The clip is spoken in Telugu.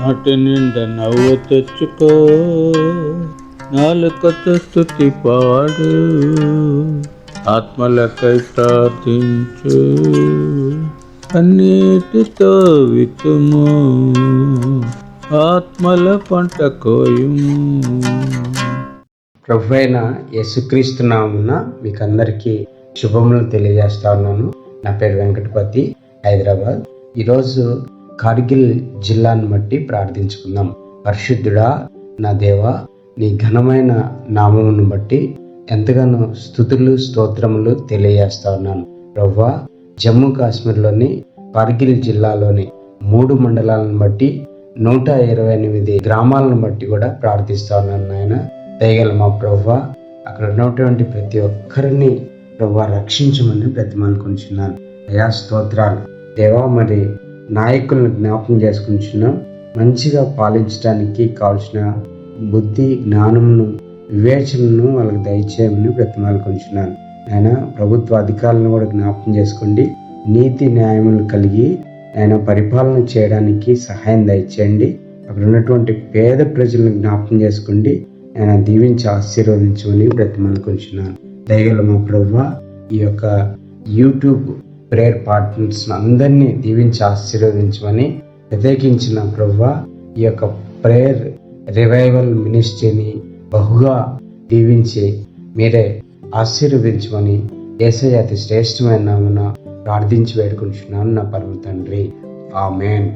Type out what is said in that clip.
నాటి నిండా నవ్వు తెచ్చుకో. నాలుకతో స్థుతి పాడు. ఆత్మలకై ప్రార్థించు. అన్నిటితో వితుము ఆత్మల పంట కోయుము. ప్రభు అయిన యేసుక్రీస్తు నామున మీకు అందరికీ శుభములు తెలియజేస్తా ఉన్నాను. నా పేరు వెంకటపతి హైదరాబాద్. ఈరోజు కార్గిల్ జిల్లాను బట్టి ప్రార్థించుకుందాం. పరిశుద్ధుడా నా దేవ నీ ఘనమైన నామమును బట్టి ఎంతగానో స్థుతులు స్తోత్రములు తెలియజేస్తా ఉన్నాను. రవ్వా జమ్మూ కాశ్మీర్లోని కార్గిల్ జిల్లాలోని మూడు మండలాలను బట్టి నూట ఇరవై ఎనిమిది గ్రామాలను బట్టి కూడా ప్రార్థిస్తా ఉన్నాను నాయన. దయగల మా ప్రవ్వ అక్కడ ఉన్నటువంటి ప్రతి ఒక్కరిని ప్రవ్వ రక్షించమని బ్రతిమాలుకుంటున్నాను అయా స్తోత్రాలు. దేవా మరి నాయకులను జ్ఞాపకం చేసుకుంటున్నాం మంచిగా పాలించడానికి కావాల్సిన బుద్ధి జ్ఞానమును వివేచనను వాళ్ళకి దయచేయమని బ్రతిమాలుకుంటున్నాను ఆయన ప్రభుత్వ అధికారులను కూడా జ్ఞాపకం చేసుకోండి. నీతి న్యాయములు కలిగి ఆయన పరిపాలన చేయడానికి సహాయం దయచేయండి. అక్కడ ఉన్నటువంటి పేద ప్రజలను జ్ఞాపకం చేసుకోండి. ఆయన దీవించి ఆశీర్వదించమని బ్రతిమనుకుంటున్నాను దయగల మా ప్రభు ఈ యొక్క యూట్యూబ్ ప్రేయర్ పార్ట్నర్స్ అందరినీ దీవించి ఆశీర్వదించమని వ్యతిరేకించిన ప్రభు ఈ యొక్క ప్రేయర్ రివైవల్ మినిస్ట్రీని బహుగా దీవించి మీరే ఆశీర్వదించమని ఏసై అతి శ్రేష్టమైన నామన ప్రార్థించి వేడుకుంటున్నాను నా పరమ తండ్రి. ఆమెన్.